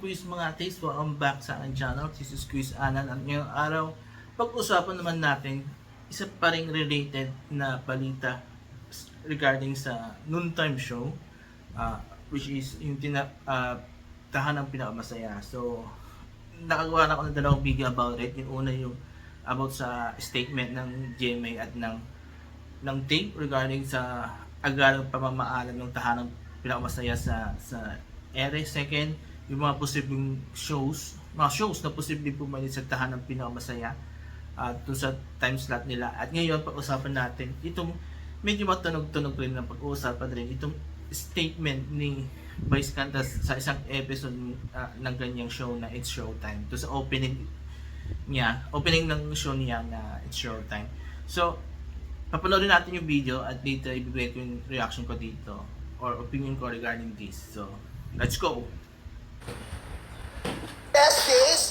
quiz mga taste, welcome back sa aking channel. This is Quiz Anan at ngayong araw, pag-usapan naman natin isa pa rin related na balita regarding sa noontime show uh, which is yung tina, uh, tahanang pinakamasaya. So, nakagawa na ako ng dalawang video about it. Yung una yung about sa statement ng GMA at ng ng tape regarding sa agarang pamamaalam ng tahanang pinakamasaya sa sa ere. Second, yung mga posibleng shows, mga shows na posibleng pumalit sa tahanang pinakamasaya at uh, sa time slot nila. At ngayon, pag-usapan natin itong medyo matunog-tunog rin na pag-uusapan rin itong statement ni Vice Cantas sa isang episode uh, ng ganyang show na It's Showtime. To sa opening niya, opening ng show niya na It's Showtime. So, papanoorin natin yung video at later ibibigay ko yung reaction ko dito or opinion ko regarding this. So, let's go! Best days? Yes! Ay, yes!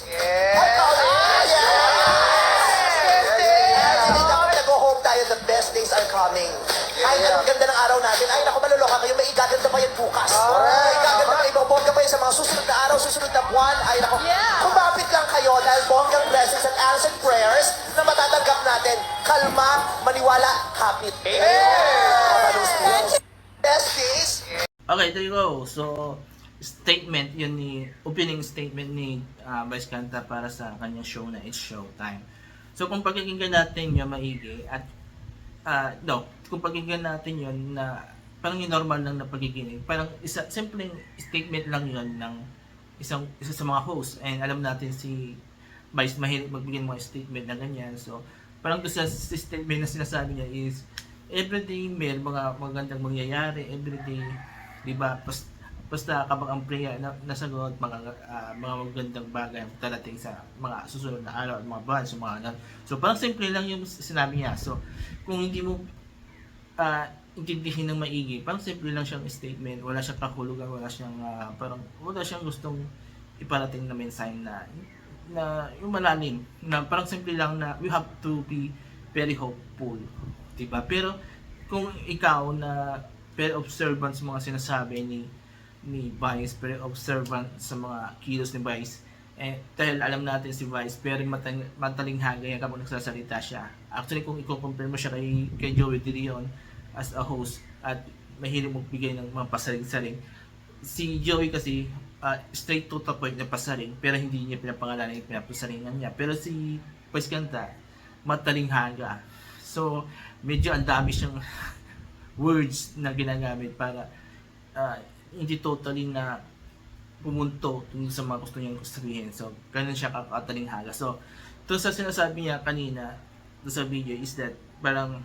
Best days! Are coming. Ay, ang ganda ng araw natin. Ay, naku, maluloka kayo. May igaganda pa yan bukas. May igaganda pa, ibabongga pa yan sa mga susunod na araw, susunod na buwan. Ay, naku, kumapit lang kayo dahil bonggang blessings and answered prayers na matatanggap natin. Kalma, maniwala, kapit. Hey! Best days? Okay, there you go. So, statement yun ni, opening statement ni uh, Vice Canta para sa kanyang show na It's Showtime. So, kung pakikinggan natin yung maigi at, uh, no, kung pakikinggan natin yun na parang yung normal lang na pagiginig, parang isa, simpleng statement lang yun ng isang isa sa mga host. And alam natin si Vice mahilig magbigay ng mga statement na ganyan. So, parang sa statement na sinasabi niya is, everyday may mga magandang mangyayari, everyday, di ba, pas, basta kapag ang prayer na, nasagot, mga, ah, mga magandang bagay ang darating sa mga susunod na araw at mga buwan, so mga ano. So parang simple lang yung sinabi niya. So kung hindi mo ah intindihin ng maigi, parang simple lang siyang statement, wala siyang kahulugan, wala siyang ah, parang wala siyang gustong iparating na mensahe na na yung malalim na parang simple lang na we have to be very hopeful diba pero kung ikaw na very observant sa mga sinasabi ni ni Vice very observant sa mga kilos ni Vice. Eh dahil alam natin si Vice very matang, matalinghaga yan kapag nagsasalita siya. Actually kung i-compare mo siya kay, kay Joey De Leon as a host at mahilig magbigay ng mga pasaring-saring si Joey kasi uh, straight to the point na pasaring pero hindi niya pinapangalanan yung pinapasaringan niya. Pero si Vice Ganda matalinghaga. So medyo ang dami siyang words na ginagamit para uh, hindi totally na pumunto tungkol sa mga gusto niyang sabihin. So, ganun siya kakatalinghaga. So, to sa sinasabi niya kanina to sa video is that parang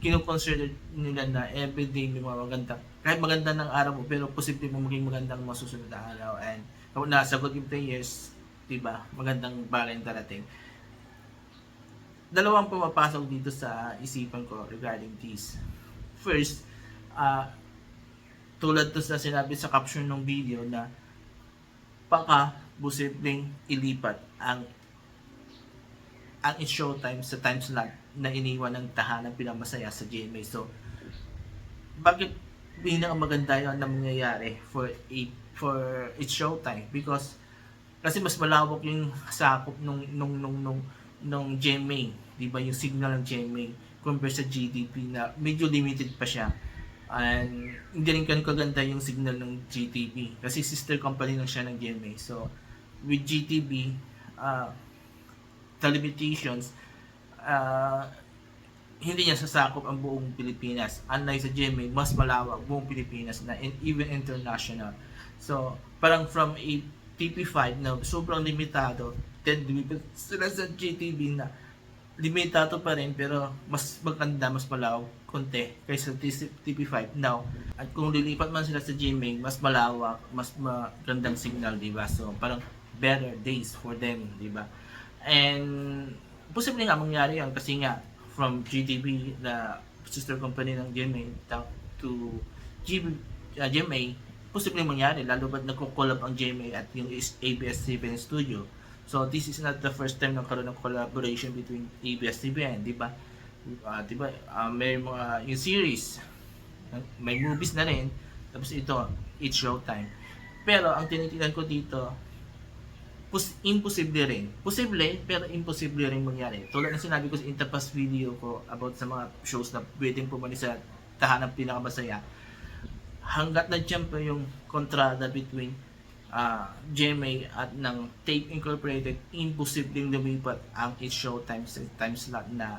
kinukonsider nila na everyday may mga maganda kahit maganda ng araw mo pero posible mo maging magandang masusunod na araw and kapag nasagot yung prayers diba magandang bagay ang darating dalawang pumapasok dito sa isipan ko regarding this first uh, tulad to sa sinabi sa caption ng video na baka posibleng ilipat ang ang It's Showtime sa time slot na iniwan ng tahanan pinamasaya sa GMA. So, bakit maganda yun na mangyayari for it, for It's Showtime? Because kasi mas malawak yung sakop nung nung nung nung nung GMA, 'di ba? Yung signal ng GMA compare sa GDP na medyo limited pa siya. And rin ganun kaganda yung signal ng GTV kasi sister company lang siya ng GMA. So with GTV uh, the limitations uh, hindi niya sasakop ang buong Pilipinas. Unlike sa GMA, mas malawak buong Pilipinas na and even international. So, parang from a TP5 na sobrang limitado, then lumipat sila sa GTV na limitado pa rin pero mas maganda, mas malawak konti kaysa TP5 now. At kung lilipat man sila sa GMA, mas malawak, mas magandang signal, di ba? So, parang better days for them, di ba? And posible nga mangyari yan kasi nga from GTV na sister company ng down to GB, uh, GMA posible mangyari lalo ba't nagko-collab ang GMA at yung ABS-CBN studio so this is not the first time na karoon ng collaboration between ABS-CBN di ba uh, di ba uh, may mga yung series may movies na rin tapos ito it's showtime Pero ang tinitingnan ko dito, pos- imposible rin. Posible, pero imposible rin mangyari. Tulad ng sinabi ko sa interpast video ko about sa mga shows na pwedeng pumali sa tahanang pinakamasaya. Hanggat na-jump pa yung kontrata between ah GMA at ng Tape Incorporated, imposibleng lumipat ang It's Showtime sa time slot na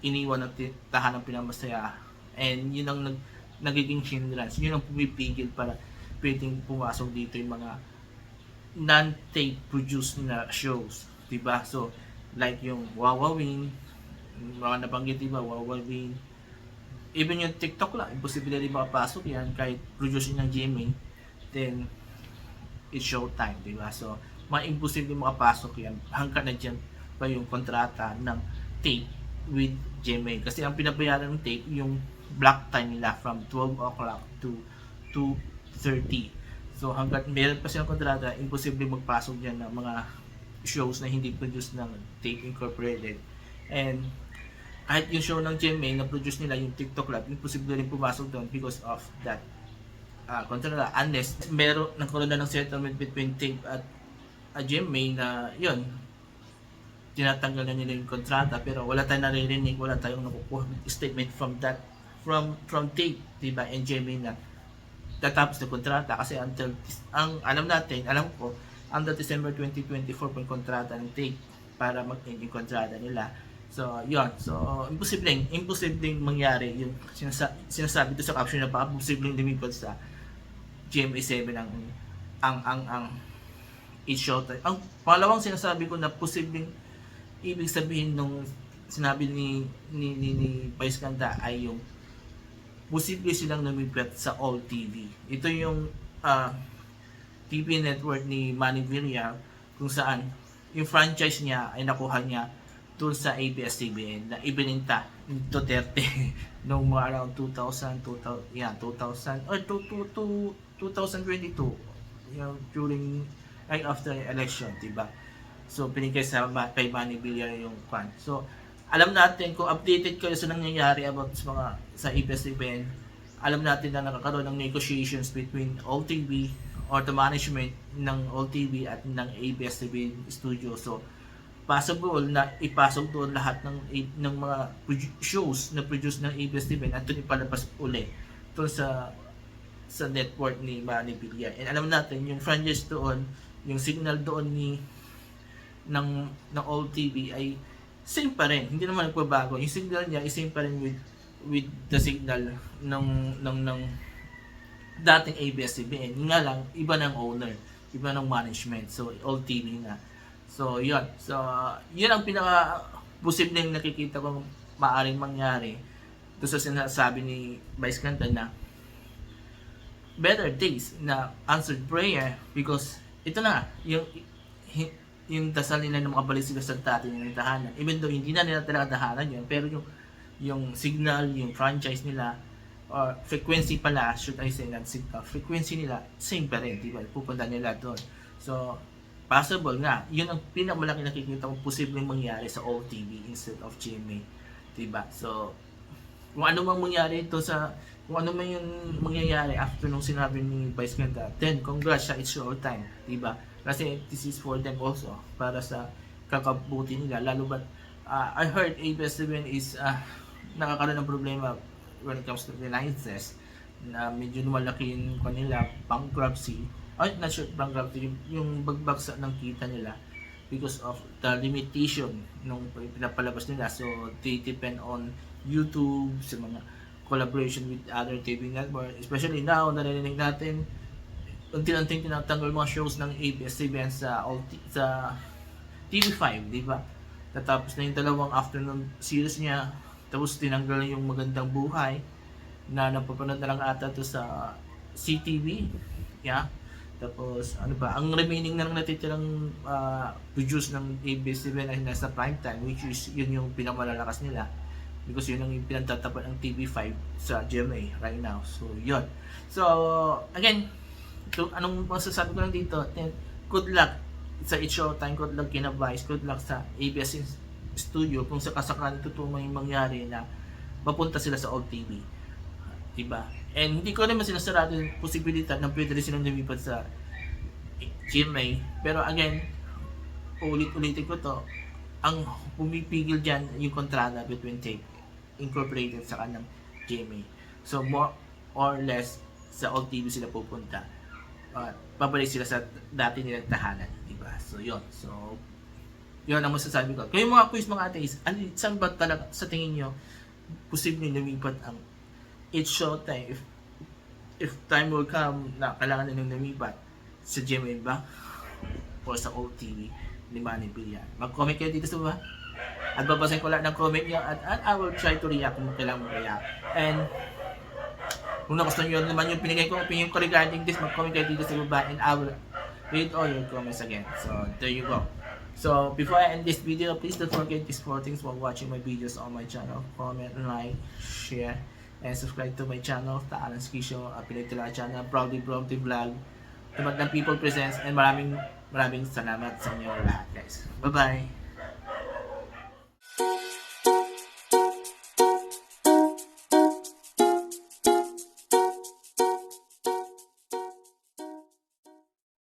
iniwan ng tahanang pinamasaya. And yun ang nag, nagiging hindrance. Yun ang pumipigil para pwedeng pumasok dito yung mga non-tape produced na shows. Diba? So, like yung Wawawin, mga nabanggit diba, Wawawin, even yung TikTok lang, imposible rin makapasok yan kahit produce ng GMA, then it's showtime, di ba? So, mga imposible makapasok yan hanggang na dyan pa yung kontrata ng tape with GMA. Kasi ang pinabayaran ng tape, yung block time nila from 12 o'clock to 2.30. So, hanggat meron pa silang kontrata, imposible magpasok dyan ng mga shows na hindi produced ng Tape Incorporated. And kahit yung show ng GMA na produce nila yung TikTok Lab, imposible rin pumasok doon because of that uh, kontrata. Unless meron nagkaroon na ng settlement between Tape at uh, GMA na yun, tinatanggal na nila yung kontrata pero wala tayong naririnig, wala tayong nakukuha statement from that from from Tape, diba, and GMA na tatapos na kontrata kasi until ang alam natin, alam ko, until December 2024 po yung kontrata ng Tape para mag-end yung kontrata nila. So, yun. So, imposibleng, imposibleng mangyari yung sinasa- sinasabi doon sa caption na baka posibleng lumipad sa GMA7 ang ang ang ang showtime. Ang pangalawang sinasabi ko na posibleng ibig sabihin nung sinabi ni ni ni, ni Vice Ganda ay yung posible silang lumipat sa All TV. Ito yung ah, TV network ni Manny Villar kung saan yung franchise niya ay nakuha niya doon sa ABS-CBN na ibininta ni Duterte noong mga around 2000, 2000, yeah, 2000, or to, to, to, 2022, you know, during, right after election, diba? So, pinigay sa kay Manny Villar yung fan. So, alam natin kung updated kayo sa nangyayari about sa mga sa ABS-CBN, alam natin na nakakaroon ng negotiations between OLTV or the management ng OLTV at ng ABS-CBN studio. So, possible na ipasok doon lahat ng ng mga shows na produce ng ABS-CBN at doon ipalabas uli doon sa sa network ni Manny Villar. And alam natin, yung franchise doon, yung signal doon ni ng ng All TV ay same pa rin. Hindi naman nagbabago. Yung signal niya is same pa rin with with the signal ng ng ng dating ABS-CBN. Yun nga lang, iba ng owner, iba ng management. So, All TV na. So, yun. So, yun ang pinaka posibleng nakikita kong maaring mangyari doon sa sinasabi ni Vice Ganda na better days na answered prayer because ito na yung yung dasal nila na makabalik sila sa dati nilang tahanan. Even though hindi na nila talaga tahanan yun pero yung yung signal yung franchise nila or frequency pala should I say not signal frequency nila same pa rin di ba? Pupunta nila doon. So possible nga yun ang pinakamalaki nakikita kong posibleng mangyari sa OTV instead of GMA di ba? So kung ano mang mangyari ito sa kung ano man yung mangyayari after nung sinabi ni Vice Ganda, then congrats sa It's Your Time, di ba? Kasi this is for them also, para sa kakabuti nila. Lalo ba, uh, I heard ABS-CBN is uh, nakakaroon ng problema when it comes to finances na medyo lumalaki yung kanila bankruptcy ay not sure bankruptcy yung, yung bagbagsak ng kita nila because of the limitation nung pinapalabas nila so they depend on YouTube sa mga collaboration with other TV network especially now narinig natin unti-unting tinatanggal mga shows ng ABS-CBN sa OT sa TV5 di ba? Tatapos na yung dalawang afternoon series niya tapos tinanggal na yung magandang buhay na napapanood na lang ata to sa CTV yeah? Tapos ano ba ang remaining na lang natitirang ah, produce ng ABS-CBN ay nasa prime time which is yun yung pinakamalalakas nila because yun ang pinagtatapat ng TV5 sa GMA right now. So yun. So again ito, anong masasabi ko lang dito? Good luck sa It's Showtime good luck kina Vice. Good luck sa ABS studio kung sakasakali totoo may mangyari na mapunta sila sa All TV diba? And hindi ko naman sinasarado yung posibilidad na pwede rin silang lumipat sa GMA. Pero again, ulit-ulitin ko to, ang pumipigil dyan yung kontrata between Tape Incorporated sa kanang GMA. So more or less sa old TV sila pupunta. Uh, pabalik sila sa dati nilang tahanan, di ba? So yun. So yun ang masasabi ko. Kayo mga quiz mga ateis, ano, saan ba talaga sa tingin nyo posibleng lumipat ang It's Showtime if if time will come na kailangan nilang lumipat sa GMA ba o sa OTV ni Manny. Mag-comment kayo dito sa baba. At babasahin ko lahat ng comment nyo at, at I will try to react kung kailangan mo react. And kung nagustuhan nyo naman yung pinigay ko opinion ko regarding this, mag-comment kayo dito sa baba and I will read all your comments again. So, there you go. So, before I end this video, please don't forget these four things while watching my videos on my channel. Comment, like, share, and subscribe to my channel, Taalan Ski Show, Pinagtala Channel, Proudly Proudly Vlog, Tumad ng People Presents, and maraming maraming salamat sa inyo lahat, guys. Bye-bye!